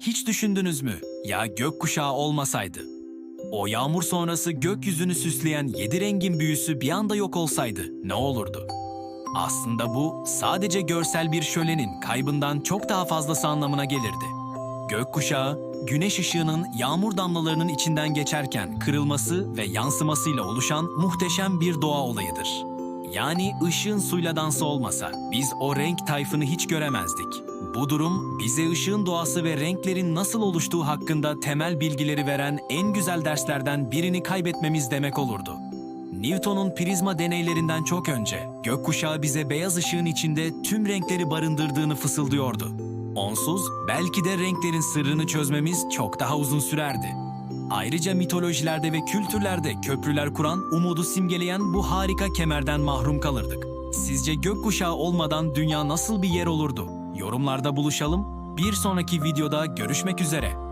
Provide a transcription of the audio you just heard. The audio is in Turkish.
Hiç düşündünüz mü? Ya gökkuşağı olmasaydı? O yağmur sonrası gökyüzünü süsleyen yedi rengin büyüsü bir anda yok olsaydı ne olurdu? Aslında bu sadece görsel bir şölenin kaybından çok daha fazlası anlamına gelirdi. Gökkuşağı, güneş ışığının yağmur damlalarının içinden geçerken kırılması ve yansımasıyla oluşan muhteşem bir doğa olayıdır. Yani ışığın suyla dansı olmasa biz o renk tayfını hiç göremezdik. Bu durum bize ışığın doğası ve renklerin nasıl oluştuğu hakkında temel bilgileri veren en güzel derslerden birini kaybetmemiz demek olurdu. Newton'un prizma deneylerinden çok önce gökkuşağı bize beyaz ışığın içinde tüm renkleri barındırdığını fısıldıyordu. Onsuz belki de renklerin sırrını çözmemiz çok daha uzun sürerdi. Ayrıca mitolojilerde ve kültürlerde köprüler kuran, umudu simgeleyen bu harika kemerden mahrum kalırdık. Sizce gökkuşağı olmadan dünya nasıl bir yer olurdu? Yorumlarda buluşalım. Bir sonraki videoda görüşmek üzere.